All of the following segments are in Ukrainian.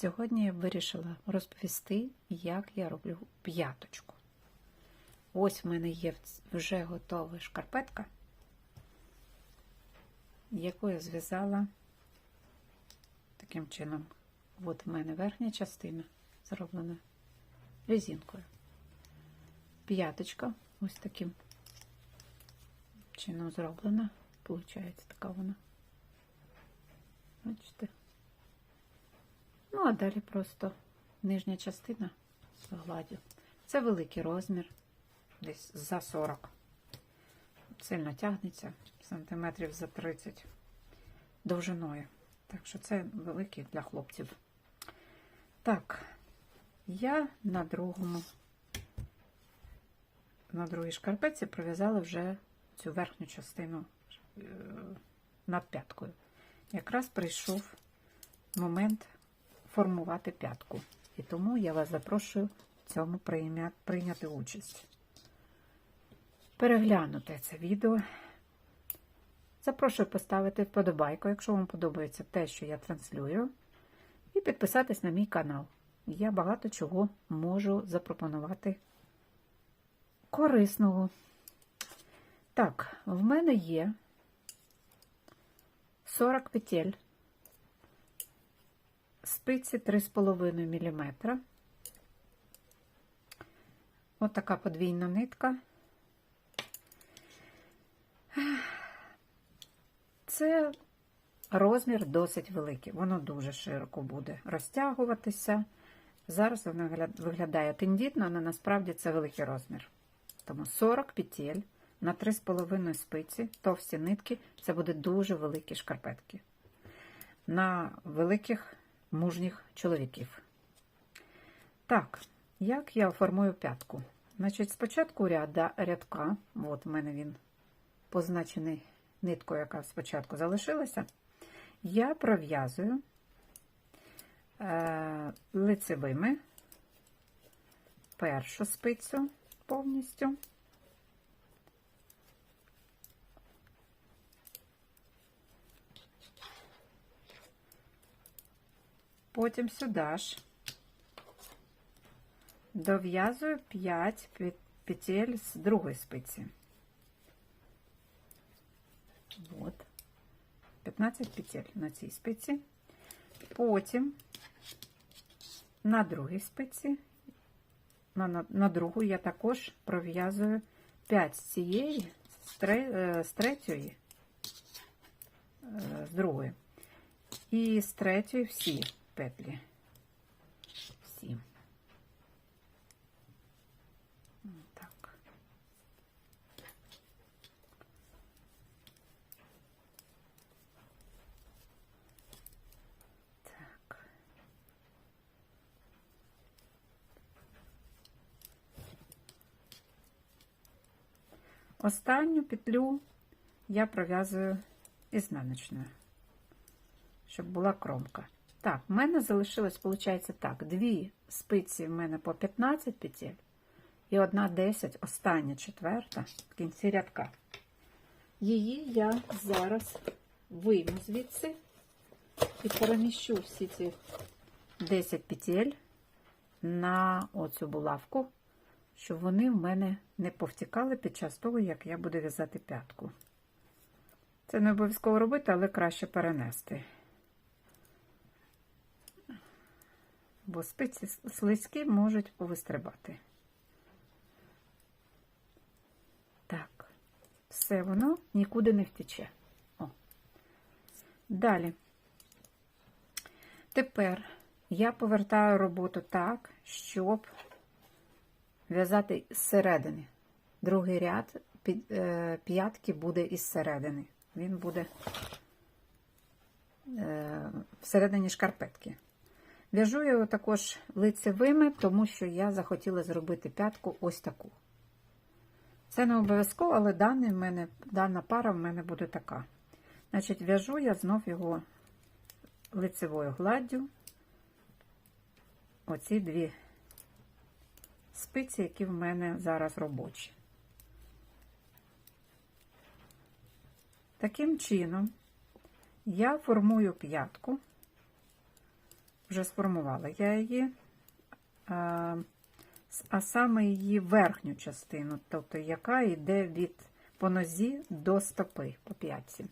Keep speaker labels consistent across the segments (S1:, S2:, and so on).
S1: Сьогодні я вирішила розповісти, як я роблю п'яточку. Ось в мене є вже готова шкарпетка, яку я зв'язала таким чином. От в мене верхня частина зроблена резинкою. П'яточка ось таким чином зроблена. Получається така вона. Бачите? Ну, а далі просто нижня частина з гладдю. Це великий розмір, десь за 40. Сильно тягнеться, сантиметрів за 30 довжиною. Так що це великий для хлопців. Так, я на другому, на другій шкарпетці пров'язала вже цю верхню частину е, над п'яткою. Якраз прийшов момент формувати п'ятку. І тому я вас запрошую в цьому прийняти участь. Переглянути це відео. Запрошую поставити вподобайку, якщо вам подобається те, що я транслюю, і підписатись на мій канал. Я багато чого можу запропонувати корисного. Так, в мене є 40 петель спиці 3,5 мм. Ось така подвійна нитка. Це розмір досить великий, воно дуже широко буде розтягуватися. Зараз воно виглядає тендітно, але насправді це великий розмір. Тому 40 петель на 3,5 спиці, товсті нитки це буде дуже великі шкарпетки. На великих мужніх чоловіків. Так, як я формую п'ятку? Значить, спочатку ряда, рядка, от в мене він позначений ниткою, яка спочатку залишилася, я пров'язую е, лицевими першу спицю повністю. Потім сюди ж дов'язую 5 петель з другої спиці. От. 15 петель на цій спиці. Потім на другій спиці, на, на, на другу я також пров'язую 5 з цієї, з, з третьої, з другої. І з третьої всі петлі. Всі. Так. Так. Останню петлю я пров'язую ізнаночною, щоб була кромка. Так, в мене залишилось, виходить, так, дві спиці в мене по 15 петель і одна 10, остання четверта в кінці рядка. Її я зараз вийму звідси і переміщу всі ці 10 петель на оцю булавку, щоб вони в мене не повтікали під час того, як я буду в'язати п'ятку. Це не обов'язково робити, але краще перенести. Бо спиці слизькі можуть повистрибати. Так, все воно нікуди не втече. О. Далі. Тепер я повертаю роботу так, щоб в'язати зсередини. Другий ряд е, п'ятки буде із середини. Він буде е, всередині шкарпетки. В'яжу його також лицевими, тому що я захотіла зробити п'ятку ось таку. Це не обов'язково, але даний в мене, дана пара в мене буде така. Значить, в'яжу я знов його лицевою гладдю. Оці дві спиці, які в мене зараз робочі. Таким чином, я формую п'ятку вже сформувала я її, а, саме її верхню частину, тобто яка йде від по нозі до стопи по п'ятці.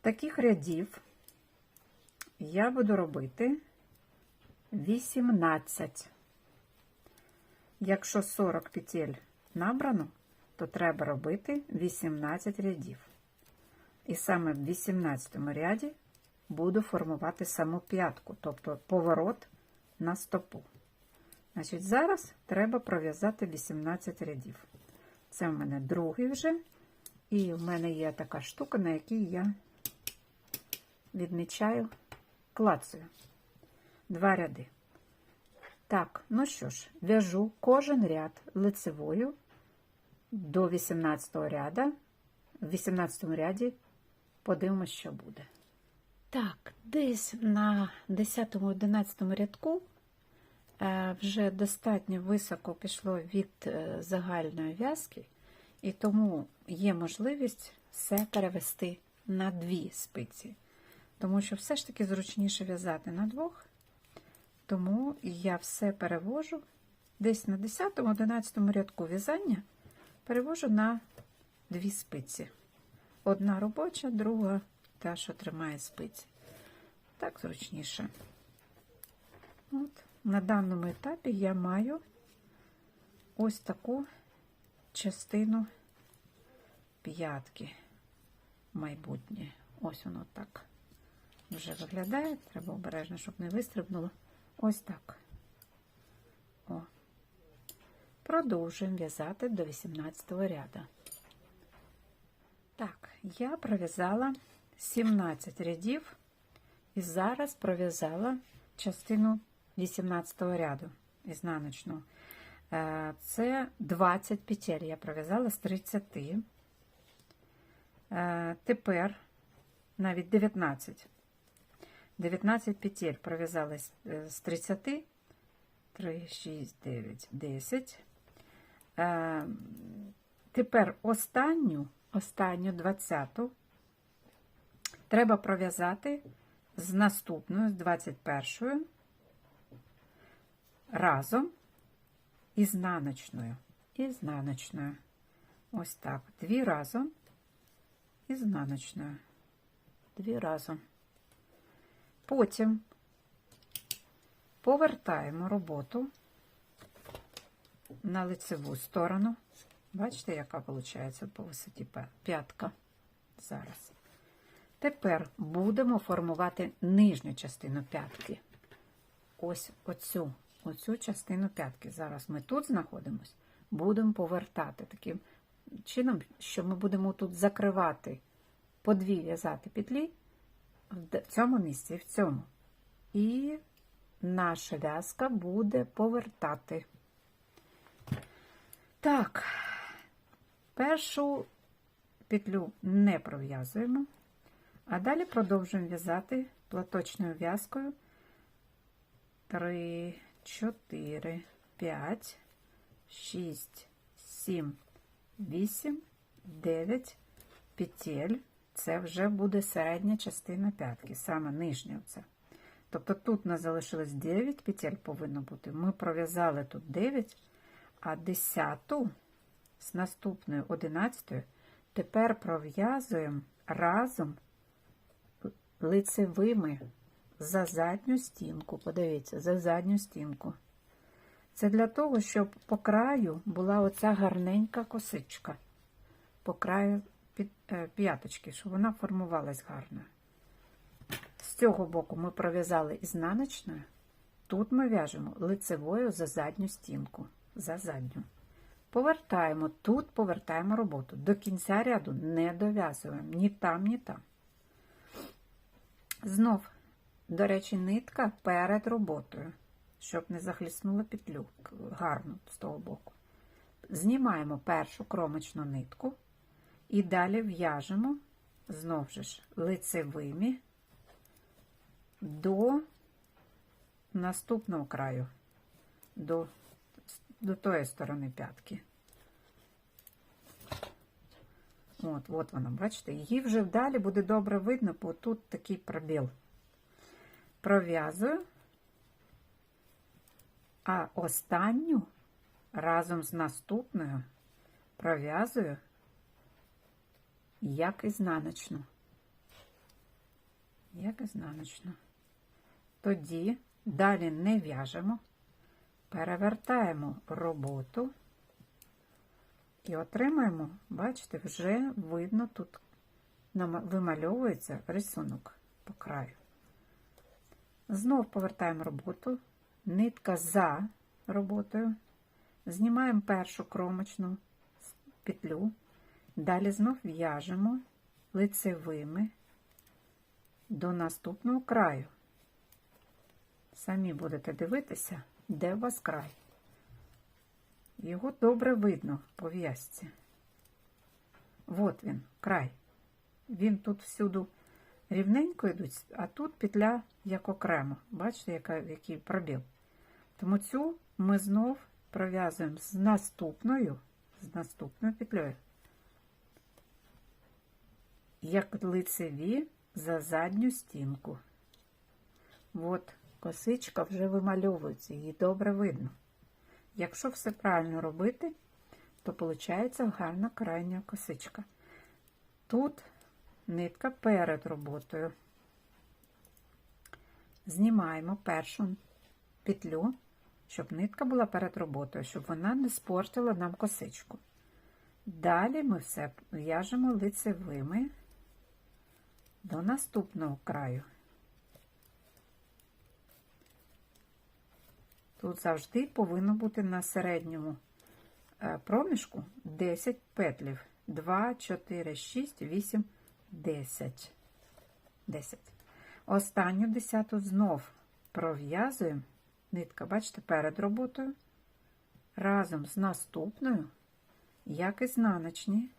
S1: Таких рядів я буду робити 18. Якщо 40 петель набрано, то треба робити 18 рядів. І саме в 18 ряді буду формувати саму п'ятку, тобто поворот на стопу. Значить, зараз треба пров'язати 18 рядів. Це в мене другий вже. І в мене є така штука, на якій я відмічаю клацаю. Два ряди. Так, ну що ж, в'яжу кожен ряд лицевою до 18 ряда. В 18 ряді подивимося, що буде. Так, десь на 10-11 рядку е, вже достатньо високо пішло від е, загальної в'язки, і тому є можливість все перевести на дві спиці. Тому що все ж таки зручніше в'язати на двох. Тому я все перевожу десь на 10-11 рядку в'язання перевожу на дві спиці. Одна робоча, друга та, що тримає спиці. Так зручніше. От. На даному етапі я маю ось таку частину п'ятки майбутнє. Ось воно так вже виглядає. Треба обережно, щоб не вистрибнуло. Ось так. О. Продовжуємо в'язати до 18 ряда. Так, я пров'язала 17 рядів і зараз пров'язала частину 18 ряду ізнаночну. Е, Це 20 петель я пров'язала з 30. Е, Тепер навіть 19. 19 петель пров'язали з- е, 30. 3, 6, 9, 10. Е, Тепер останню, останню 20 треба пров'язати з наступною, з 21 разом ізнаночною. Ізнаночною. Ось так. Дві разом ізнаночною. Дві разом. Потім повертаємо роботу на лицеву сторону. Бачите, яка виходить по висоті п'ятка зараз. Тепер будемо формувати нижню частину п'ятки. Ось оцю, оцю частину п'ятки. Зараз ми тут знаходимося, будемо повертати таким чином, що ми будемо тут закривати по дві в'язати петлі в цьому місці в цьому. І наша в'язка буде повертати. Так, першу петлю не пров'язуємо, а далі продовжуємо в'язати платочною в'язкою 3, 4, 5, 6, 7, 8, 9 петель. Це вже буде середня частина п'ятки, саме нижня. Оце. Тобто тут нас залишилось 9 петель повинно бути. Ми пров'язали тут 9, а 10 з наступною 11 тепер пров'язуємо разом лицевими за задню стінку. Подивіться, за задню стінку. Це для того, щоб по краю була оця гарненька косичка. По краю е, п'яточки, щоб вона формувалась гарно. З цього боку ми пров'язали ізнаночною. Тут ми в'яжемо лицевою за задню стінку. За задню. Повертаємо, тут повертаємо роботу. До кінця ряду не дов'язуємо ні там, ні там. Знов, до речі, нитка перед роботою, щоб не захліснула петлю гарно з того боку. Знімаємо першу кромочну нитку і далі в'яжемо знов же ж лицевими до наступного краю, до, до тої сторони п'ятки. От, от воно, бачите, її вже вдалі буде добре видно, бо тут такий пробіл. Пров'язую, а останню разом з наступною пров'язую як ізнаночну. Як ізнаночну. Тоді далі не в'яжемо, перевертаємо роботу і отримаємо, бачите, вже видно, тут вимальовується рисунок по краю. Знов повертаємо роботу, нитка за роботою, знімаємо першу кромочну петлю, далі знов в'яжемо лицевими до наступного краю. Самі будете дивитися, де у вас край. Його добре видно по в'язці. От він, край. Він тут всюди рівненько йдуть, а тут петля як окремо. Бачите, яка, який пробіл. Тому цю ми знов пров'язуємо з наступною, з наступною петлею. Як лицеві за задню стінку. От косичка вже вимальовується, її добре видно. Якщо все правильно робити, то виходить гарна крайня косичка. Тут нитка перед роботою. Знімаємо першу петлю, щоб нитка була перед роботою, щоб вона не спортила нам косичку. Далі ми все в'яжемо лицевими до наступного краю. Тут завжди повинно бути на середньому е, проміжку 10 петлів. 2, 4, 6, 8, 10. 10. Останню десяту знов пров'язуємо. Нитка, бачите, перед роботою. Разом з наступною, як ізнаночні,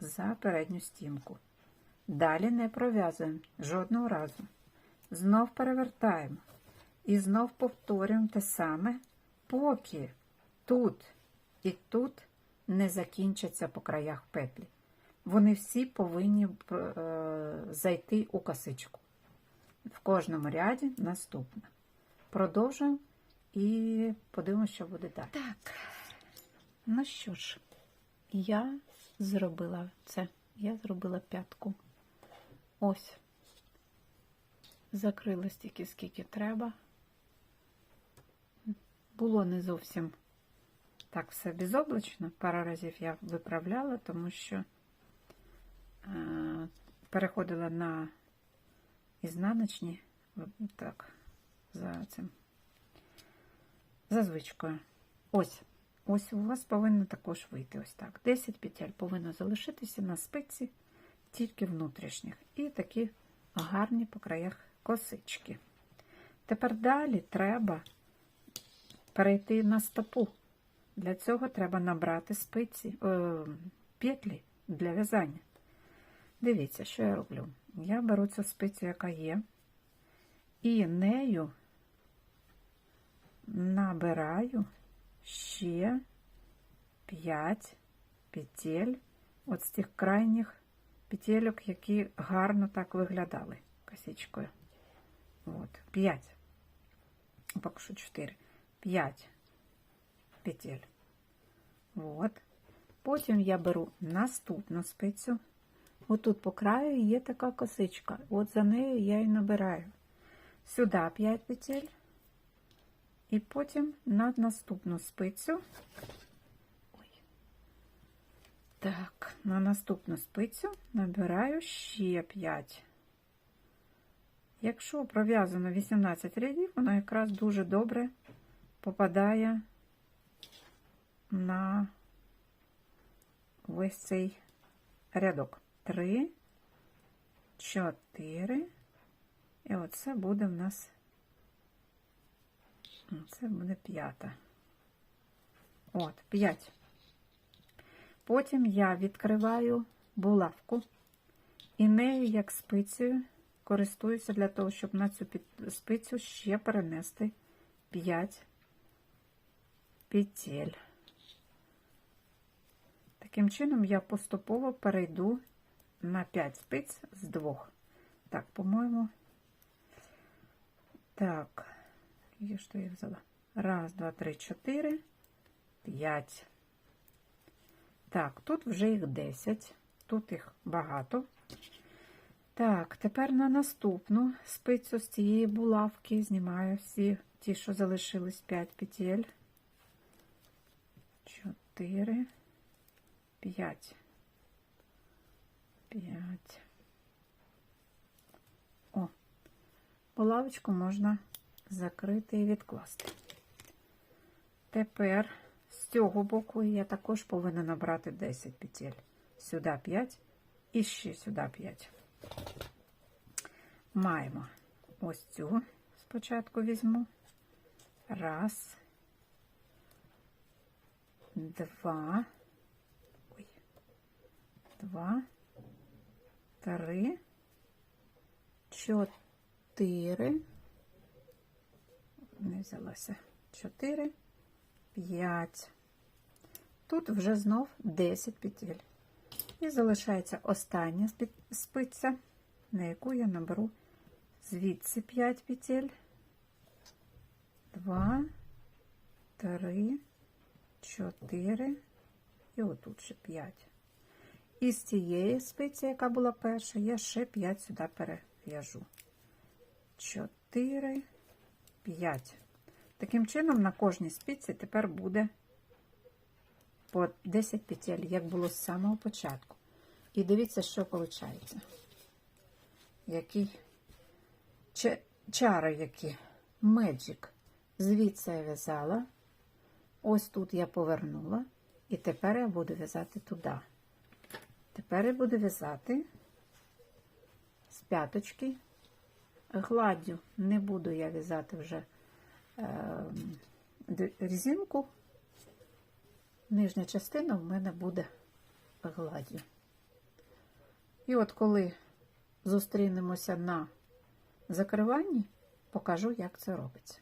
S1: за передню стінку. Далі не пров'язуємо жодного разу. Знов перевертаємо. І знов повторюємо те саме, поки тут і тут не закінчаться по краях петлі. Вони всі повинні е, зайти у косичку. В кожному ряді наступне. Продовжуємо і подивимося, що буде далі. Так, ну що ж, я зробила це. Я зробила п'ятку. Ось. Закрила стільки, скільки треба. Було не зовсім так все безоблачно. Пару разів я виправляла, тому що е, переходила на ізнаночні, так, за цим, за звичкою. Ось. Ось у вас повинно також вийти ось так. 10 петель повинно залишитися на спиці, тільки внутрішніх. І такі гарні по краях косички. Тепер далі треба перейти на стопу. Для цього треба набрати спиці, е, петлі для в'язання. Дивіться, що я роблю. Я беру цю спицю, яка є, і нею набираю ще 5 петель от з тих крайніх петельок, які гарно так виглядали косичкою. От, 5. Поки що 4. 5 петель. От. Потім я беру наступну спицю. Отут по краю є така косичка. От за нею я і набираю. Сюди 5 петель. І потім на наступну спицю. Ой. Так, на наступну спицю набираю ще 5. Якщо пров'язано 18 рядів, воно якраз дуже добре попадає на весь цей рядок. Три, чотири. І оце буде в нас, це буде п'ята. От, п'ять. Потім я відкриваю булавку і нею, як спицею, користуюся для того, щоб на цю спицю ще перенести 5 петель. Таким чином я поступово перейду на 5 спиць з двох. Так, по-моєму. Так, є що я взяла? Раз, два, три, чотири, п'ять. Так, тут вже їх 10, тут їх багато. Так, тепер на наступну спицю з цієї булавки знімаю всі ті, що залишились 5 петель. 4, 5. 5. О, булавочку можна закрити і відкласти. Тепер з цього боку я також повинна набрати 10 петель. Сюди 5 і ще сюди 5. Маємо ось цю спочатку візьму. Раз, два, ой, два, три, чотири, не взялася, чотири, п'ять. Тут вже знов 10 петель. І залишається остання спиця, на яку я наберу звідси 5 петель. 2, 3, 4 і отут ще 5. І з цієї спиці, яка була перша, я ще 5 сюди перев'яжу. 4, 5. Таким чином, на кожній спиці тепер буде по 10 петель, як було з самого початку. І дивіться, що виходить. Ча- чари які. Меджик. Звідси я в'язала. Ось тут я повернула. І тепер я буду в'язати туди. Тепер я буду в'язати з п'яточки. Гладдю не буду я в'язати вже е, резинку. Нижня частина в мене буде гладдю. І от коли зустрінемося на закриванні, покажу, як це робиться.